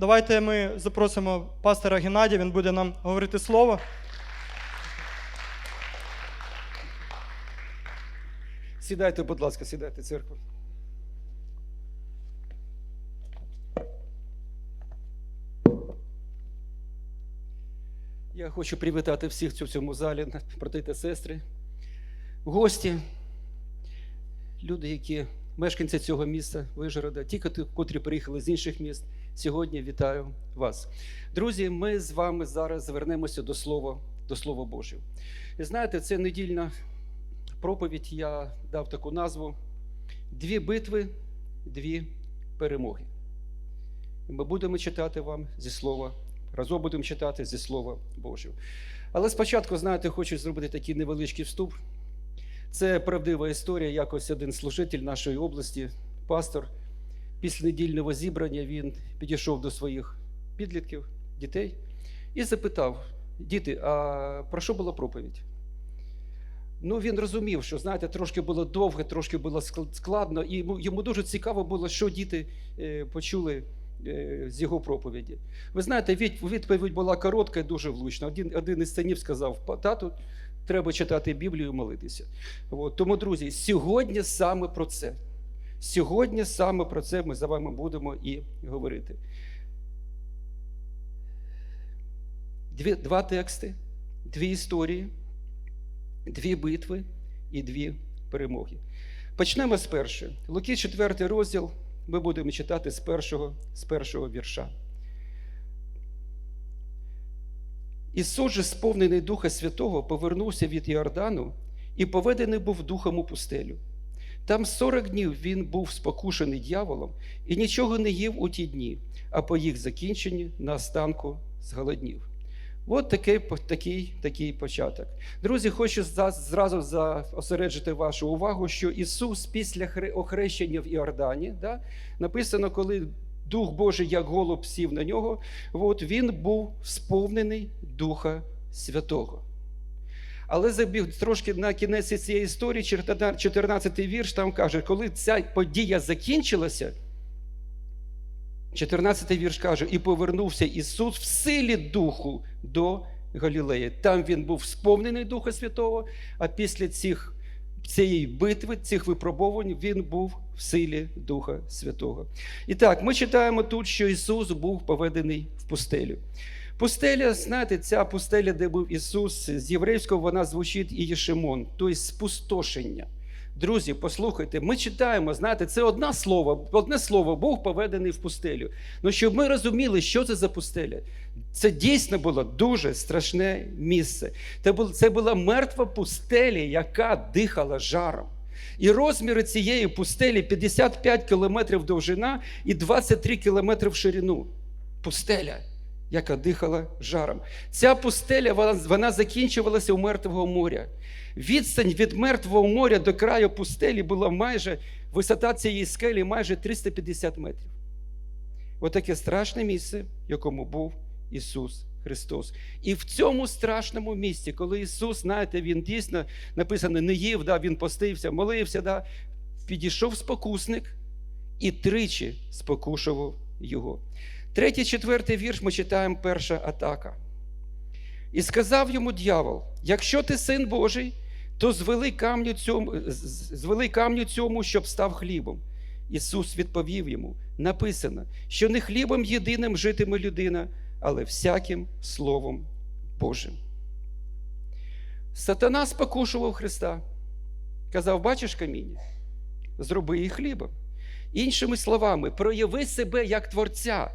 Давайте ми запросимо пастора Геннадія, він буде нам говорити слово. Сідайте, будь ласка, сідайте, церква. Я хочу привітати всіх в цьому залі, брати та сестри, гості, люди, які мешканці цього міста Вижгорода, ті, котрі- приїхали з інших міст. Сьогодні вітаю вас. Друзі, ми з вами зараз звернемося до Слова, до Слова Божого. І знаєте, це недільна проповідь я дав таку назву Дві битви, дві перемоги. І ми будемо читати вам зі слова, разом будемо читати зі Слова Божого. Але спочатку, знаєте, хочу зробити такий невеличкий вступ. Це правдива історія. Якось один служитель нашої області, пастор, після недільного зібрання він підійшов до своїх підлітків, дітей і запитав: діти, а про що була проповідь? Ну, він розумів, що знаєте, трошки було довго, трошки було ск- складно, і йому, дуже цікаво було, що діти е, почули е, з його проповіді. Ви знаєте, від, відповідь була коротка і дуже влучна. Один, один із синів сказав: тату, треба читати Біблію і молитися. От. Тому, друзі, сьогодні саме про це. Сьогодні саме про це ми з вами будемо і говорити. Дві, два тексти, дві історії дві битви і дві перемоги. Почнемо з першої. Луки, 4 розділ. Ми будемо читати з першого, з першого вірша. Ісус же, сповнений Духа Святого, повернувся від Іордану і поведений був духом у пустелю. Там 40 днів він був спокушений дьяволом і нічого не їв у ті дні, а по їх закінченні на останку зголоднів. От такий, такий, такий початок. Друзі, хочу зразу зосереджити вашу увагу, що Ісус після охрещення в Іордані, да, написано, коли Дух Божий, як голуб, сів на нього, от, він був сповнений Духа Святого. Але забіг трошки на кінець цієї історії, 14 вірш там каже, коли ця подія закінчилася, 14 вірш каже, і повернувся Ісус в силі Духу до Галілеї. Там він був сповнений Духа Святого, а після цих, цієї битви, цих випробувань, він був в силі Духа Святого. І так, ми читаємо тут, що Ісус був поведений в пустелю. Пустеля, знаєте, ця пустеля, де був Ісус, з єврейського вона звучить і Єшемон, тобто спустошення. Друзі, послухайте, ми читаємо, знаєте, це одне слово, одне слово, Бог поведений в пустелю. Ну, щоб ми розуміли, що це за пустеля. Це дійсно було дуже страшне місце. Це була, мертва пустеля, яка дихала жаром. І розміри цієї пустелі 55 кілометрів довжина і 23 кілометри в ширину. Пустеля, яка дихала жаром. Ця пустеля вона, вона закінчувалася у Мертвого моря. Відстань від Мертвого моря до краю пустелі була майже висота цієї скелі майже 350 метрів. Отаке страшне місце, в якому був Ісус Христос. І в цьому страшному місці, коли Ісус, знаєте, Він дійсно написано, не їв, да, Він постився, молився, да, підійшов спокусник і тричі спокушував його. Третій, четвертий вірш ми читаємо перша атака. І сказав йому дьявол: якщо ти син Божий, то звели камню цьому, звели камню цьому, щоб став хлібом. Ісус відповів йому: написано, що не хлібом єдиним житиме людина, але всяким Словом Божим. Сатана спокушував Христа. Казав: бачиш каміння? Зроби її хлібом. Іншими словами, прояви себе як Творця,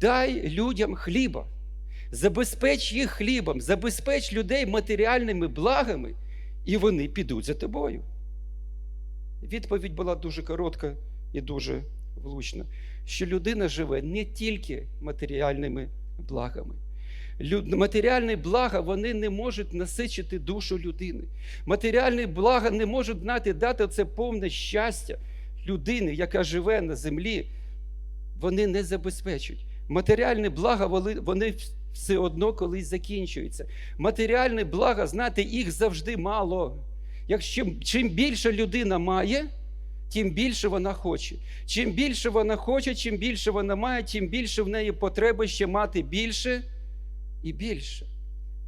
дай людям хліба, забезпеч їх хлібом, забезпеч людей матеріальними благами, і вони підуть за тобою. Відповідь була дуже коротка і дуже влучна, що людина живе не тільки матеріальними благами. Матеріальні блага вони не можуть насичити душу людини. Матеріальні блага не можуть знаєте, дати це повне щастя людини, яка живе на землі. Вони не забезпечують. Матеріальні блага вони, все одно колись закінчуються. Матеріальні блага, знаєте, їх завжди мало. Якщо чим більше людина має, тим більше вона хоче. Чим більше вона хоче, чим більше вона має, тим більше в неї потреби ще мати більше і більше.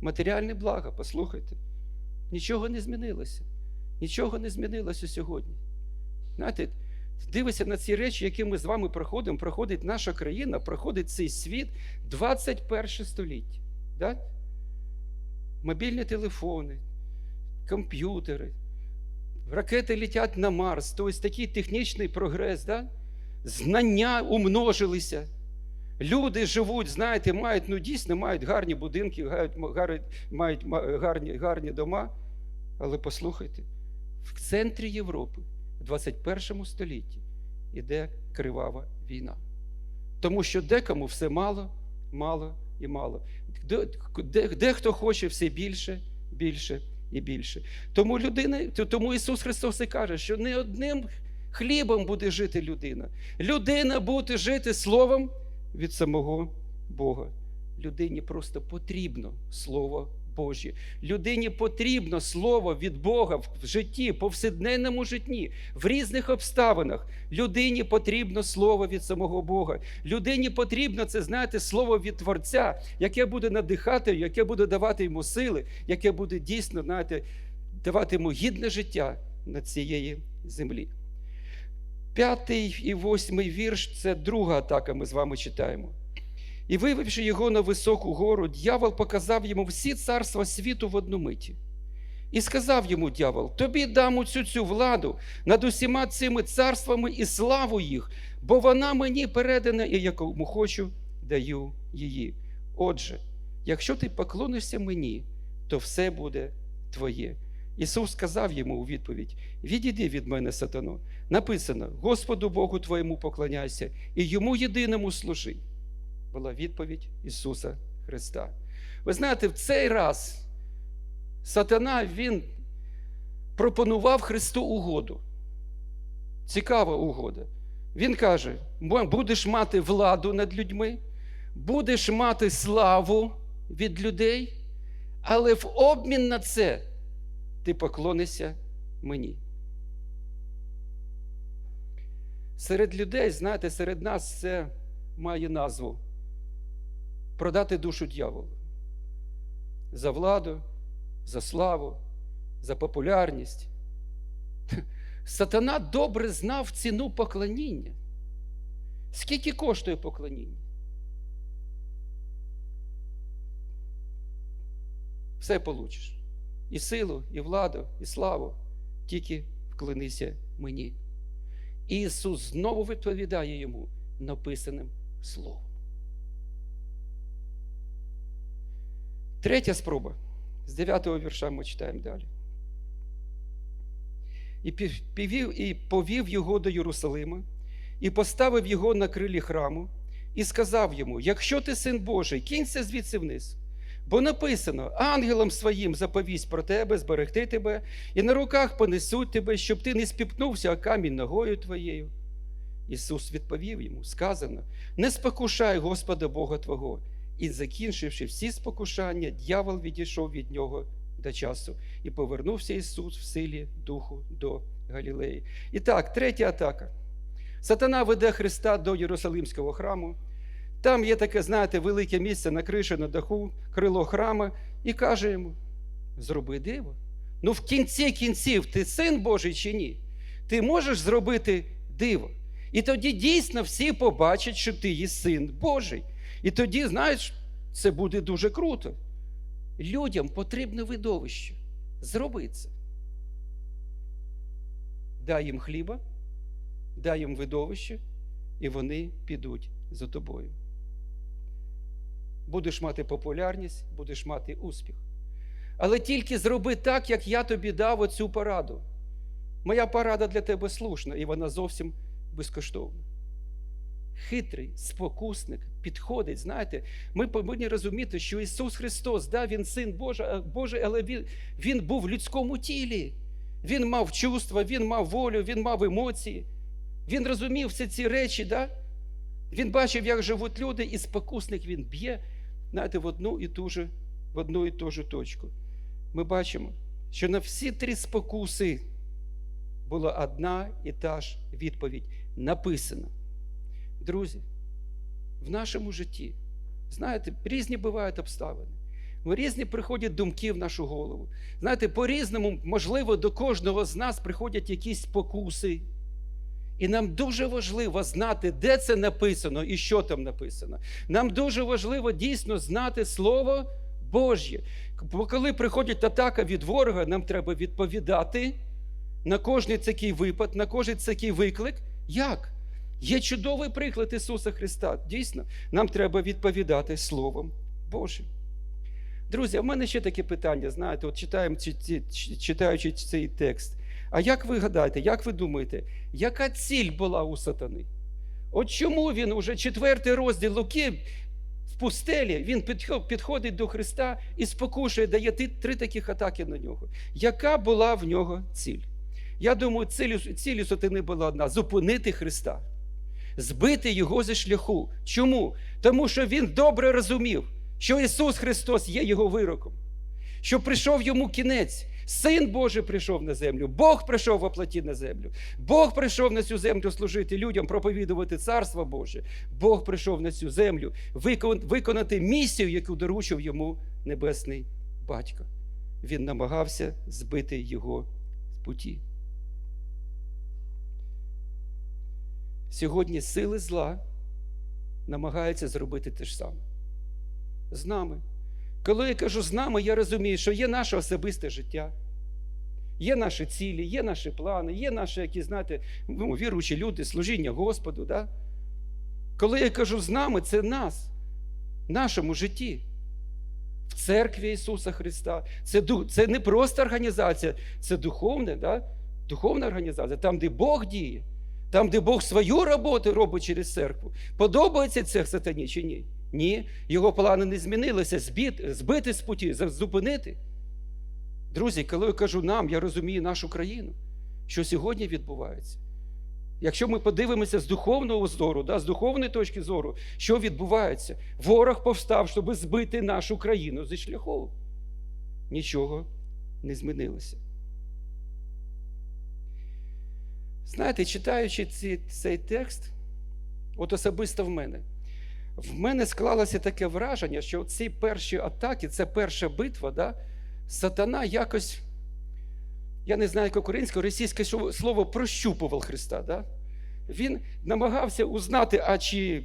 Матеріальне благо, послухайте, нічого не змінилося. Нічого не змінилося сьогодні. Знаєте, дивися на ці речі, які ми з вами проходимо, проходить наша країна, проходить цей світ 21 століття. Да? Мобільні телефони, комп'ютери, ракети летять на Марс, тобто такий технічний прогрес, да? знання умножилися. Люди живуть, знаєте, мають, ну дійсно мають гарні будинки, мають, мають гарні, гарні дома. Але послухайте, в центрі Європи, в 21 столітті, іде кривава війна. Тому що декому все мало, мало і мало. Де, де, дехто хоче все більше, більше і більше. Тому людина, тому Ісус Христос і каже, що не одним хлібом буде жити людина. Людина буде жити словом від самого Бога. Людині просто потрібно Слово Божє. Людині потрібно слово від Бога в житті, повсякденному житті, в різних обставинах. Людині потрібно слово від самого Бога. Людині потрібно це, знаєте, слово від Творця, яке буде надихати, яке буде давати йому сили, яке буде дійсно, знаєте, давати йому гідне життя на цієї землі. П'ятий і восьмий вірш це друга атака, ми з вами читаємо. І вивівши його на високу гору, дьявол показав йому всі царства світу в одну миті. І сказав йому дьявол: Тобі дам оцю цю владу над усіма цими царствами і славу їх, бо вона мені передана, і якому хочу, даю її. Отже, якщо ти поклонишся мені, то все буде твоє. Ісус сказав йому у відповідь: Відійди від мене, сатано. Написано: Господу Богу твоєму поклоняйся і йому єдиному служи. Була відповідь Ісуса Христа. Ви знаєте, в цей раз сатана він пропонував Христу угоду. Цікава угода. Він каже: будеш мати владу над людьми, будеш мати славу від людей, але в обмін на це ти поклонишся мені. Серед людей, знаєте, серед нас це має назву продати душу дьяволу. За владу, за славу, за популярність. Сатана добре знав ціну поклоніння. Скільки коштує поклоніння? Все получиш. І силу, і владу, і славу. Тільки вклонися мені. Ісус знову відповідає йому написаним словом. Третя спроба. З 9 вірша ми читаємо далі. І повів, і повів його до Єрусалима, і поставив його на крилі храму, і сказав йому: Якщо ти син Божий, кінься звідси вниз. Бо написано: ангелам своїм заповість про тебе, зберегти тебе, і на руках понесуть тебе, щоб ти не спіпнувся, а камінь ногою твоєю. Ісус відповів йому: сказано: Не спокушай Господа Бога Твого. І, закінчивши всі спокушання, дьявол відійшов від нього до часу, і повернувся Ісус в силі Духу до Галілеї. І так, третя атака. Сатана веде Христа до Єрусалимського храму. Там є таке, знаєте, велике місце на криші, на даху, крило храма, і каже йому: зроби диво. Ну, в кінці кінців, ти син Божий чи ні? Ти можеш зробити диво. І тоді дійсно всі побачать, що ти є син Божий. І тоді, знаєш, це буде дуже круто. Людям потрібне видовище. Зроби це. Дай їм хліба, дай їм видовище, і вони підуть за тобою. Будеш мати популярність, будеш мати успіх. Але тільки зроби так, як я тобі дав оцю пораду. Моя порада для тебе слушна, і вона зовсім безкоштовна. Хитрий спокусник підходить. Знаєте, ми повинні розуміти, що Ісус Христос, да, Він син Божий, Божий але він, він був в людському тілі. Він мав чувства, він мав волю, він мав емоції. Він розумів всі ці речі. Да? Він бачив, як живуть люди, і спокусник він б'є знаєте, в одну і ту же, в одну і ту же точку. Ми бачимо, що на всі три спокуси була одна і та ж відповідь написано. Друзі, в нашому житті, знаєте, різні бувають обставини. Різні приходять думки в нашу голову. Знаєте, по-різному, можливо, до кожного з нас приходять якісь спокуси. І нам дуже важливо знати, де це написано і що там написано. Нам дуже важливо дійсно знати Слово Божє. Бо коли приходить атака від ворога, нам треба відповідати на кожний такий випад, на кожен такий виклик. Як? Є чудовий приклад Ісуса Христа. Дійсно, нам треба відповідати Словом Божим. Друзі, в мене ще таке питання. Знаєте, от читаємо читаючи цей текст. А як ви гадаєте, як ви думаєте, яка ціль була у сатани? От чому він уже четвертий розділ Луки в пустелі, він підходить до Христа і спокушує, дає три таких атаки на нього. Яка була в нього ціль? Я думаю, ціль, ціль сатани була одна зупинити Христа, збити його зі шляху. Чому? Тому що він добре розумів, що Ісус Христос є його вироком, що прийшов йому кінець. Син Божий прийшов на землю, Бог прийшов в оплаті на землю. Бог прийшов на цю землю служити людям, проповідувати Царство Боже. Бог прийшов на цю землю виконати місію, яку доручив йому Небесний Батько. Він намагався збити його з путі. Сьогодні сили зла намагаються зробити те ж саме. З нами. Коли я кажу з нами, я розумію, що є наше особисте життя, є наші цілі, є наші плани, є наші, які, знаєте, ну, віруючі люди, служіння Господу. Да? Коли я кажу з нами, це нас, в нашому житті, в церкві Ісуса Христа. Це, це не просто організація, це духовна, да? духовна організація, там, де Бог діє, там, де Бог свою роботу робить через церкву. Подобається це сатані чи ні? Ні, його плани не змінилися, збити, з путі, зупинити. Друзі, коли я кажу нам, я розумію нашу країну, що сьогодні відбувається. Якщо ми подивимося з духовного зору, да, з духовної точки зору, що відбувається? Ворог повстав, щоб збити нашу країну зі шляху. Нічого не змінилося. Знаєте, читаючи ці, цей текст, от особисто в мене, в мене склалося таке враження, що ці перші атаки, це перша битва, да, сатана якось, я не знаю, як українське, російське слово прощупував Христа. Да? Він намагався узнати, а чи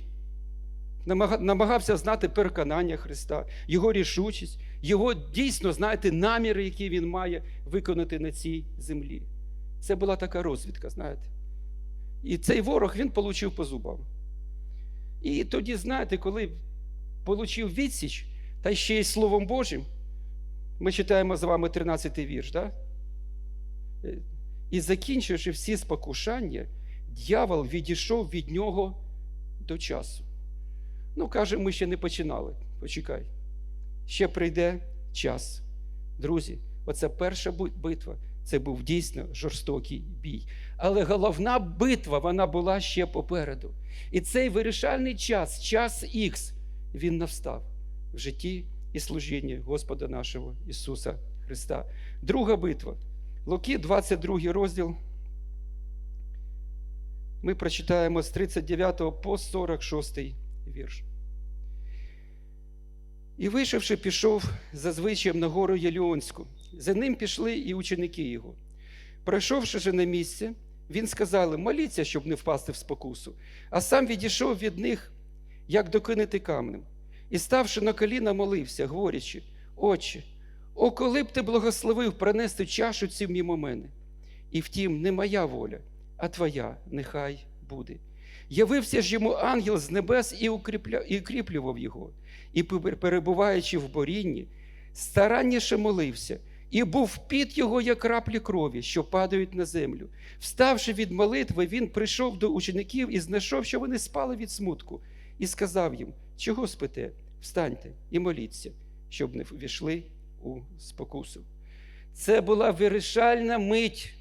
намагався знати переконання Христа, його рішучість, його дійсно, знаєте, наміри, які він має виконати на цій землі. Це була така розвідка, знаєте. І цей ворог він получив по зубам. І тоді, знаєте, коли получив відсіч, та ще й Словом Божим, ми читаємо з вами 13-й вірш, да? І закінчивши всі спокушання, дьявол відійшов від нього до часу. Ну, каже, ми ще не починали. Почекай. Ще прийде час. Друзі, оце перша битва. Це був дійсно жорстокий бій. Але головна битва вона була ще попереду. І цей вирішальний час, час Х, він настав в житті і служінні Господа нашого Ісуса Христа. Друга битва. Луки, 22 розділ. Ми прочитаємо з 39 по 46 вірш. І вийшовши, пішов за звичаєм на гору Єліонську. За ним пішли і ученики його. Пройшовши же на місце, він сказав, моліться, щоб не впасти в спокусу. А сам відійшов від них, як докинути камнем. І, ставши на коліна, молився, говорячи: Отче, о, коли б ти благословив пронести чашу цю мімо мене. І втім, не моя воля, а твоя нехай буде. Явився ж йому ангел з небес і укріплював його, і, перебуваючи в борінні, старанніше молився, і був під його, як краплі крові, що падають на землю. Вставши від молитви, він прийшов до учеників і знайшов, що вони спали від смутку, і сказав їм: Чого спите? Встаньте і моліться, щоб не ввійшли у спокусу. Це була вирішальна мить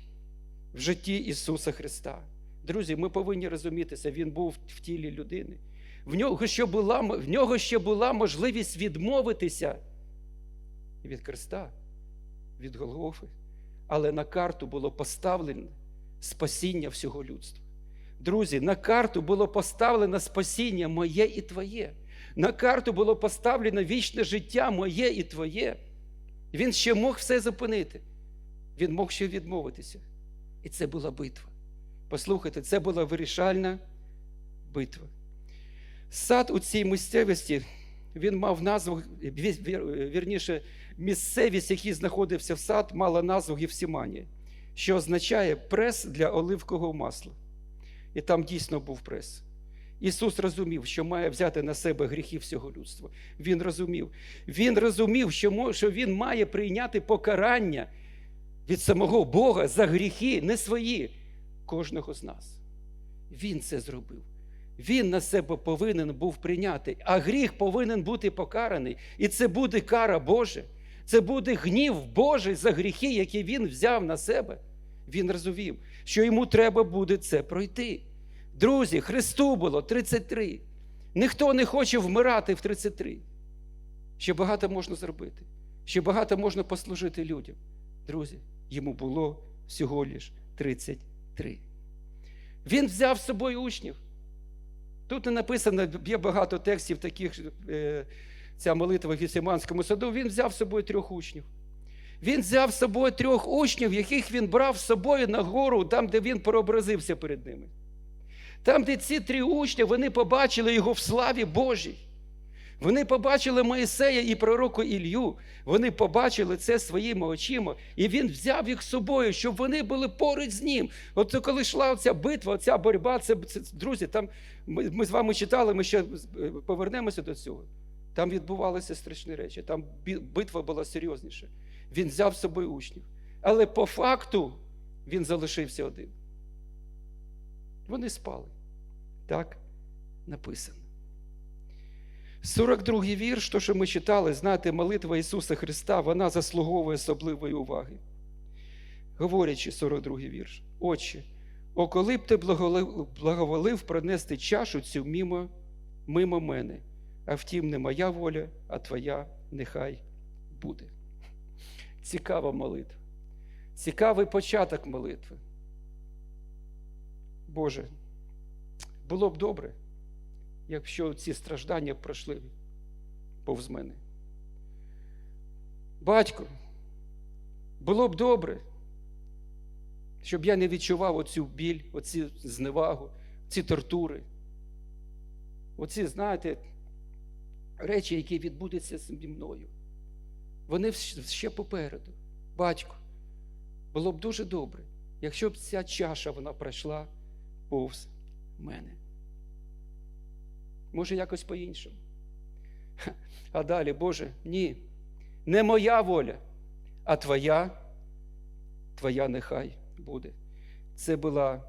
в житті Ісуса Христа. Друзі, ми повинні розумітися, Він був в тілі людини. В нього ще була, в нього ще була можливість відмовитися від Христа, від Голгофи. Але на карту було поставлено спасіння всього людства. Друзі, на карту було поставлено спасіння моє і твоє. На карту було поставлено вічне життя моє і твоє. Він ще мог все зупинити. Він мог ще відмовитися. І це була битва. Послухайте, це була вирішальна битва. Сад у цій місцевості він мав назву, вірніше, місцевість, в якій знаходився в сад, мала назву Гефсіманія, що означає прес для оливкового масла. І там дійсно був прес. Ісус розумів, що має взяти на себе гріхи всього людства. Він розумів. Він розумів, що він має прийняти покарання від самого Бога за гріхи, не свої, кожного з нас. Він це зробив. Він на себе повинен був прийняти, а гріх повинен бути покараний. І це буде кара Божа. Це буде гнів Божий за гріхи, які він взяв на себе. Він розумів, що йому треба буде це пройти. Друзі, Христу було 33. Ніхто не хоче вмирати в 33. Ще багато можна зробити. Ще багато можна послужити людям. Друзі, йому було всього лиш 33. Він взяв з собою учнів. Тут не написано, є багато текстів таких, е, ця молитва в Гесиманському саду. Він взяв з собою трьох учнів. Він взяв з собою трьох учнів, яких він брав з собою на гору, там, де він прообразився перед ними. Там, де ці три учні, вони побачили його в славі Божій. Вони побачили Моїсея і пророку Ілью. Вони побачили це своїми очима, і він взяв їх з собою, щоб вони були поруч з ним. От коли йшла ця битва, ця боротьба, це, це друзі, там ми, ми з вами читали, ми ще е, повернемося до цього. Там відбувалися страшні речі, там битва була серйозніша. Він взяв з собою учнів. Але по факту він залишився один. Вони спали. Так написано. 42-й вірш, то, що ми читали, знаєте, молитва Ісуса Христа, вона заслуговує особливої уваги. Говорячи, 42-й вірш. Отче, о, коли б ти благоволив, пронести чашу цю мимо, мимо мене, а втім, не моя воля, а твоя нехай буде. Цікава молитва. Цікавий початок молитви. Боже, було б добре, якщо ці страждання пройшли повз мене. Батько, було б добре, щоб я не відчував оцю біль, оці зневагу, ці тортури. Оці, знаєте, речі, які відбудуться зі мною. Вони ще попереду. Батько, було б дуже добре, якщо б ця чаша вона пройшла повз мене. Може, якось по-іншому. А далі, Боже, ні, не моя воля, а Твоя, Твоя нехай буде. Це була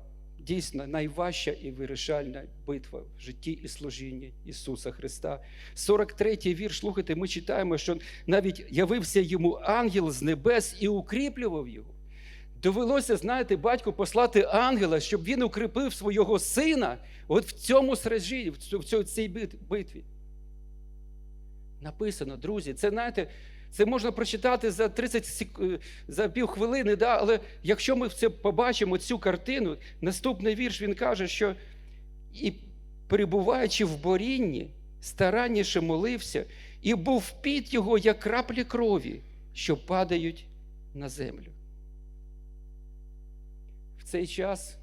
дійсно найважча і вирішальна битва в житті і служінні Ісуса Христа. 43-й вірш, слухайте, ми читаємо, що навіть явився йому ангел з небес і укріплював його. Довелося, знаєте, батьку послати ангела, щоб він укріпив свого сина от в цьому сражі, в цій битві. Написано, друзі, це знаєте, це можна прочитати за 30 сек... е, за півхвилини, да? але якщо ми це побачимо, цю картину, наступний вірш він каже, що і перебуваючи в борінні, старанніше молився, і був під його, як краплі крові, що падають на землю. В цей час,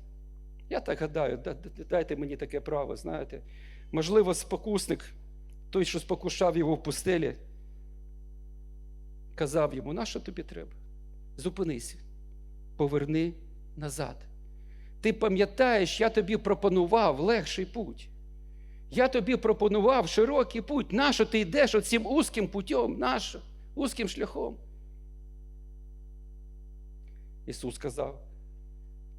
я так гадаю, да- да- дайте мені таке право, знаєте, можливо, спокусник, той, що спокушав його в пустелі, казав йому, на що тобі треба? Зупинися, поверни назад. Ти пам'ятаєш, я тобі пропонував легший путь. Я тобі пропонував широкий путь. Нащо ти йдеш оцим узким путем? Нащо? Узким шляхом. Ісус сказав,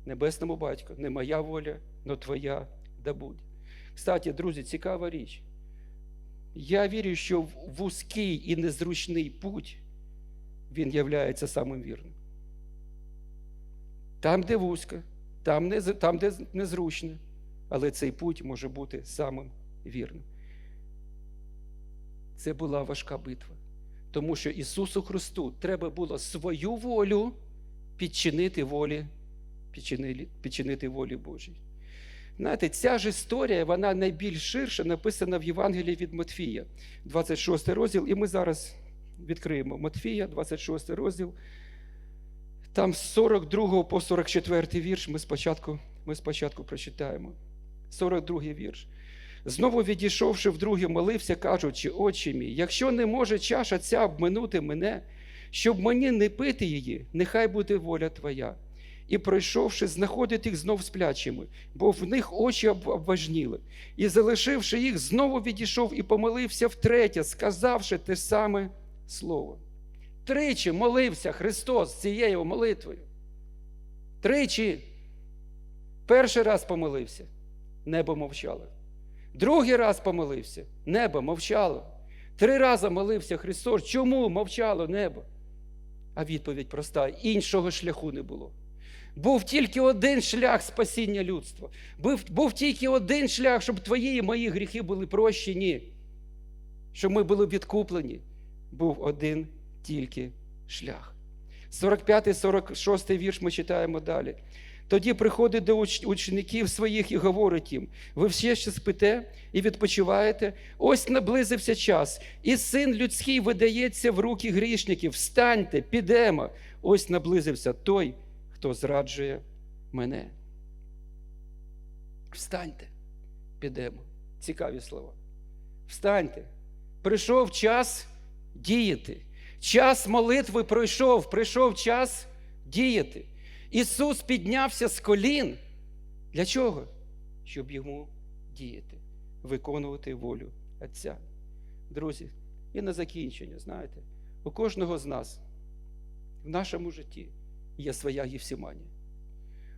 Небесному батьку, не моя воля, но твоя да буде. Кстати, друзі, цікава річ. Я вірю, що в вузький і незручний путь він являється самим вірним. Там, де вузько, там, не, там, де незручно, але цей путь може бути самим вірним. Це була важка битва. Тому що Ісусу Христу треба було свою волю підчинити волі підчинили- підчинити волі Божій. Знаєте, ця ж історія, вона найбільш ширше написана в Євангелії від Матфія, 26 розділ, і ми зараз відкриємо Матфія, 26 розділ. Там з 42 по 44 вірш ми спочатку, ми спочатку прочитаємо. 42 вірш. Знову відійшовши вдруге, молився, кажучи, Отче мій, якщо не може чаша ця обминути мене, щоб мені не пити її, нехай буде воля Твоя. І пройшовши, знаходить їх знов сплячими, бо в них очі обважніли. І залишивши їх, знову відійшов і помолився втретє, сказавши те саме слово. Тричі молився Христос цією молитвою. Тричі. Перший раз помолився, небо мовчало. Другий раз помолився, небо мовчало. Три рази молився Христос. Чому мовчало небо? А відповідь проста: іншого шляху не було. Був тільки один шлях спасіння людства. Був, був тільки один шлях, щоб твої і мої гріхи були прощені, щоб ми були відкуплені. Був один тільки шлях. 45-46 вірш ми читаємо далі. Тоді приходить до уч- учеників своїх і говорить їм: ви все ще спите і відпочиваєте? Ось наблизився час, і син людський видається в руки грішників. Встаньте, підемо. Ось наблизився той, хто зраджує мене. Встаньте, підемо. Цікаві слова. Встаньте. Прийшов час діяти. Час молитви пройшов, прийшов час діяти. Ісус піднявся з колін. Для чого? Щоб йому діяти, виконувати волю Отця. Друзі, і на закінчення, знаєте, у кожного з нас в нашому житті є своя Євсіманія.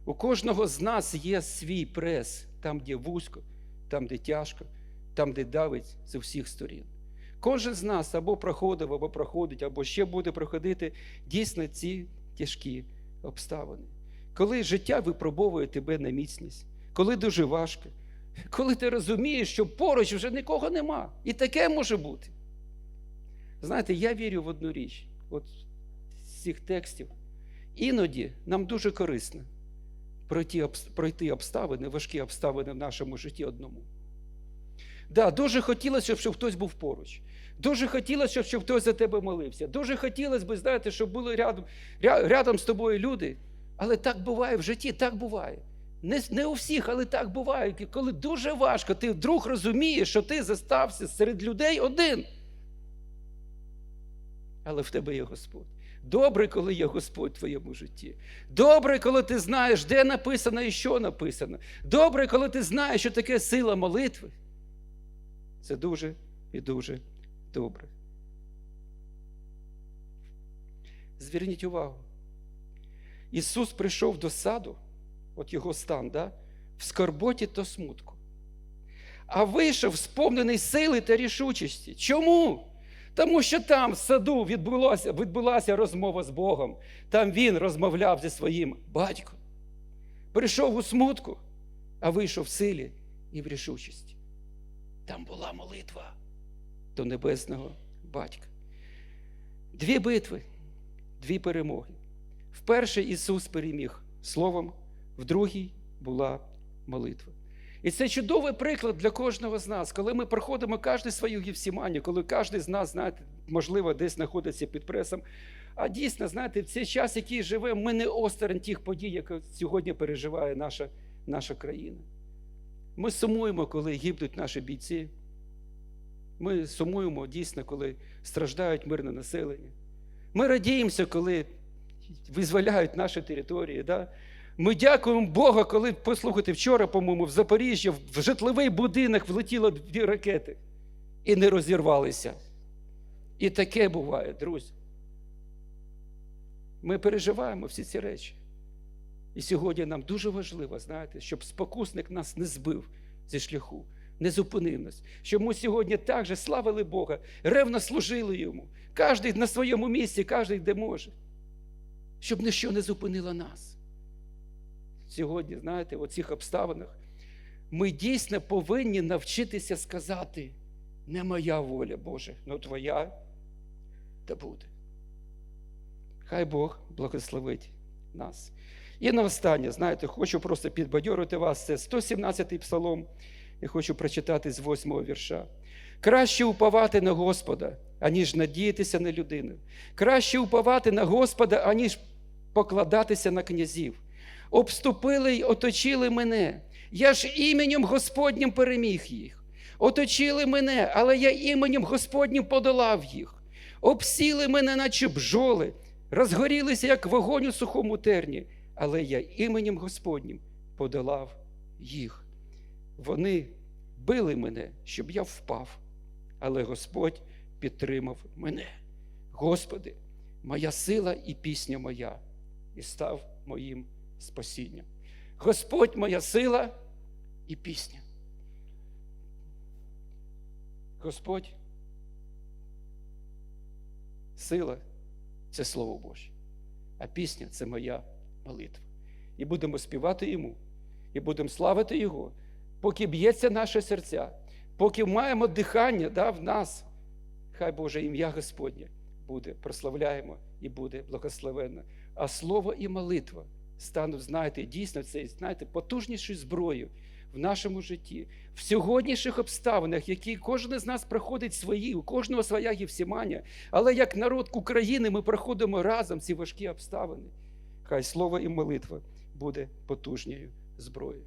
У кожного з нас є свій прес, там, де вузько, там, де тяжко, там, де давить з усіх сторін. Кожен з нас або проходив, або проходить, або ще буде проходити дійсно ці тяжкі обставини. Коли життя випробовує тебе на міцність, коли дуже важко, коли ти розумієш, що поруч вже нікого нема. І таке може бути. Знаєте, я вірю в одну річ, от з цих текстів. Іноді нам дуже корисно пройти, обставини, важкі обставини в нашому житті одному. Да, дуже хотілося, щоб, хтось був поруч. Дуже хотілося, щоб хтось за тебе молився. Дуже хотілося б, знаєте, щоб були рядом, рядом з тобою люди. Але так буває в житті, так буває. Не, не у всіх, але так буває. Коли дуже важко, ти вдруг розумієш, що ти застався серед людей один. Але в тебе є Господь. Добре, коли є Господь в твоєму житті. Добре, коли ти знаєш, де написано і що написано. Добре, коли ти знаєш, що таке сила молитви. Це дуже і дуже добре. Зверніть увагу. Ісус прийшов до саду, от його стан, да? в скорботі та смутку. А вийшов сповнений сили та рішучості. Чому? Тому що там в саду відбулася, відбулася розмова з Богом. Там він розмовляв зі своїм батьком. Прийшов у смутку, а вийшов в силі і в рішучості. Там була молитва до небесного батька. Дві битви, дві перемоги. В першій Ісус переміг словом, в другій була молитва. І це чудовий приклад для кожного з нас, коли ми проходимо кожен свою гівсіманію, коли кожен з нас, знаєте, можливо, десь знаходиться під пресом. А дійсно, знаєте, в цей час, який живемо, ми не осторонь тих подій, які сьогодні переживає наша, наша країна. Ми сумуємо, коли гибнуть наші бійці. Ми сумуємо дійсно, коли страждають мирне населення. Ми радіємося, коли визволяють наші території. Да? Ми дякуємо Богу, коли, послухайте, вчора, по-моєму, в Запоріжжі в житловий будинок влетіло дві ракети і не розірвалися. І таке буває, друзі. Ми переживаємо всі ці речі. І сьогодні нам дуже важливо, знаєте, щоб спокусник нас не збив зі шляху, не зупинив нас. Щоб ми сьогодні також славили Бога, ревно служили йому. Кожен на своєму місці, кожен де може. Щоб ніщо не зупинило нас. Сьогодні, знаєте, в цих обставинах ми дійсно повинні навчитися сказати: не моя воля, Боже, но Твоя та буде. Хай Бог благословить нас. І на останнє, знаєте, хочу просто підбадьорити вас. Це 117-й псалом. Я хочу прочитати з 8-го вірша. Краще уповати на Господа, аніж надіятися на людину. Краще уповати на Господа, аніж покладатися на князів. Обступили й оточили мене. Я ж іменем Господнім переміг їх. Оточили мене, але я іменем Господнім подолав їх. Обсіли мене, наче бджоли, розгорілися, як вогонь у сухому терні, але я іменем Господнім подолав їх. Вони били мене, щоб я впав, але Господь підтримав мене. Господи, моя сила і пісня моя, і став моїм спасінням. Господь моя сила і пісня. Господь, сила це Слово Боже, а пісня це моя молитва. І будемо співати йому, і будемо славити Його, поки б'ється наше серця, поки маємо дихання да, в нас. Хай Боже ім'я Господнє буде, прославляємо і буде благословенно. А слово і молитва стануть, знаєте, дійсно це, знаєте, потужнішою зброєю в нашому житті, в сьогоднішніх обставинах, які кожен з нас проходить свої, у кожного своя гівсімання, Але як народ України ми проходимо разом ці важкі обставини. Хай слово і молитва буде потужньою зброєю.